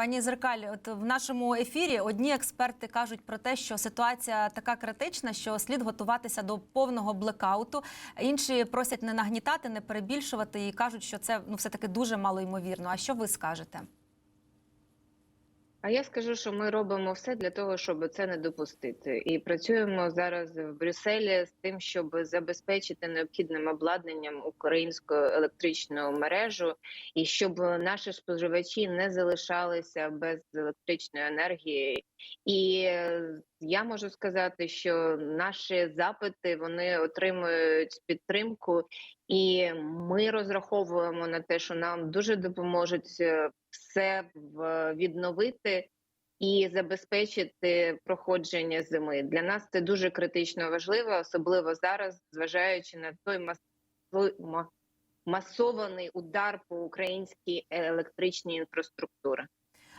Пані Зеркаль, от в нашому ефірі одні експерти кажуть про те, що ситуація така критична, що слід готуватися до повного блекауту. Інші просять не нагнітати, не перебільшувати і кажуть, що це ну все таки дуже мало ймовірно. А що ви скажете? А я скажу, що ми робимо все для того, щоб це не допустити, і працюємо зараз в Брюсселі з тим, щоб забезпечити необхідним обладнанням українську електричну мережу, і щоб наші споживачі не залишалися без електричної енергії. І я можу сказати, що наші запити вони отримують підтримку, і ми розраховуємо на те, що нам дуже допоможуть е, все відновити і забезпечити проходження зими. Для нас це дуже критично важливо, особливо зараз, зважаючи на той мас- масований удар по українській електричній інфраструктурі.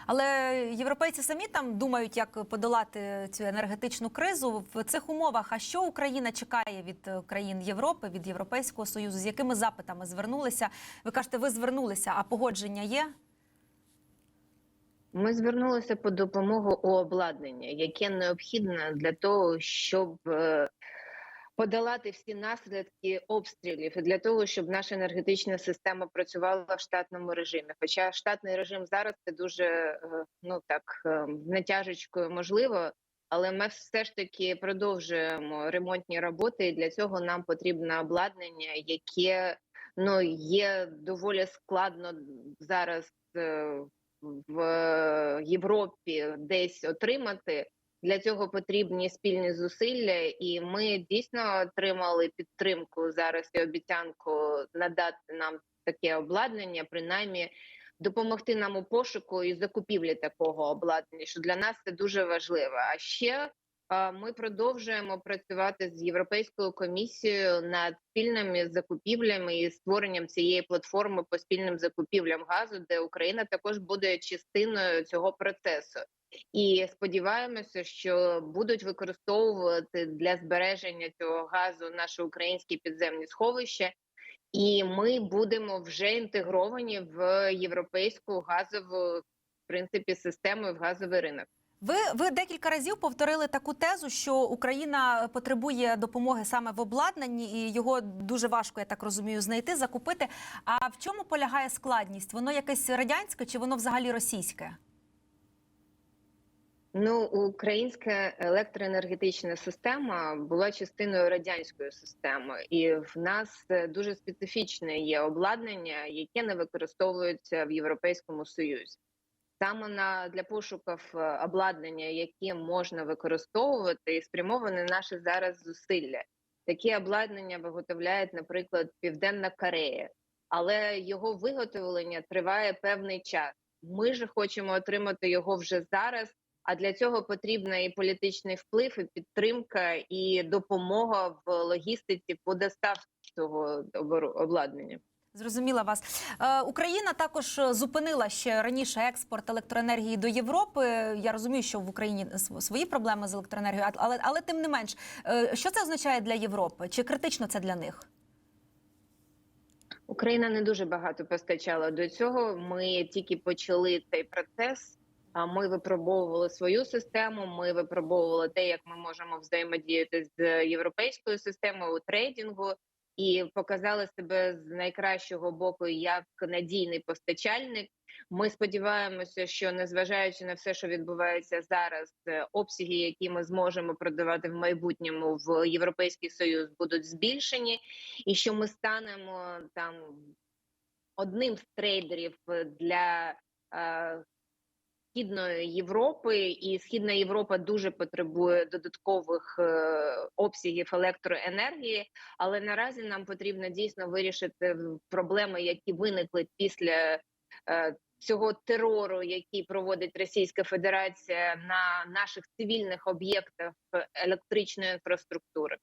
Але європейці самі там думають, як подолати цю енергетичну кризу в цих умовах. А що Україна чекає від е, країн Європи, від Європейського союзу? З якими запитами звернулися? Ви кажете, ви звернулися, а погодження є? Ми звернулися по допомогу у обладнання, яке необхідне для того, щоб е, подолати всі наслідки обстрілів, для того, щоб наша енергетична система працювала в штатному режимі. Хоча штатний режим зараз це дуже е, ну так е, натяжечкою можливо. Але ми все ж таки продовжуємо ремонтні роботи, і для цього нам потрібне обладнання, яке ну є доволі складно зараз е, в Європі десь отримати. Для цього потрібні спільні зусилля, і ми дійсно отримали підтримку зараз і обіцянку надати нам таке обладнання, принаймні допомогти нам у пошуку і закупівлі такого обладнання, що для нас це дуже важливо. А ще ми продовжуємо працювати з європейською комісією над спільними закупівлями і створенням цієї платформи по спільним закупівлям газу, де Україна також буде частиною цього процесу. І сподіваємося, що будуть використовувати для збереження цього газу наші українські підземні сховища, і ми будемо вже інтегровані в європейську газову в принципі систему і в газовий ринок. Ви, ви декілька разів повторили таку тезу, що Україна потребує допомоги саме в обладнанні, і його дуже важко, я так розумію, знайти, закупити. А в чому полягає складність? Воно якесь радянське чи воно взагалі російське? Ну, українська електроенергетична система була частиною радянської системи, і в нас е, дуже специфічне є обладнання, яке не використовується в Європейському Союзі. Саме на для пошуків е, обладнання, яке можна використовувати, і спрямовані наші зараз зусилля. Такі обладнання виготовляє, наприклад, Південна Корея, але його виготовлення триває певний час. Ми ж хочемо отримати його вже зараз. А для цього потрібна і політичний вплив, і підтримка, і допомога в логістиці по доставці цього обладнання. Зрозуміла вас. Е, Україна також зупинила ще раніше експорт електроенергії до Європи. Я розумію, що в Україні свої проблеми з електроенергією, але, але тим не менш, е, що це означає для Європи? Чи критично це для них? Україна не дуже багато постачала до цього. Ми тільки почали цей процес. А ми випробовували свою систему. Ми випробовували те, як ми можемо взаємодіяти з європейською системою у трейдингу, і показали себе з найкращого боку як надійний постачальник. Ми сподіваємося, що незважаючи на все, що відбувається зараз, е, обсяги, які ми зможемо продавати в майбутньому в Європейський Союз, будуть збільшені, і що ми станемо там одним з трейдерів для е, східної Європи, і східна Європа дуже потребує додаткових е, обсягів електроенергії. Але наразі нам потрібно дійсно вирішити проблеми, які виникли після е, цього терору, який проводить Російська Федерація на наших цивільних об'єктах електричної інфраструктури.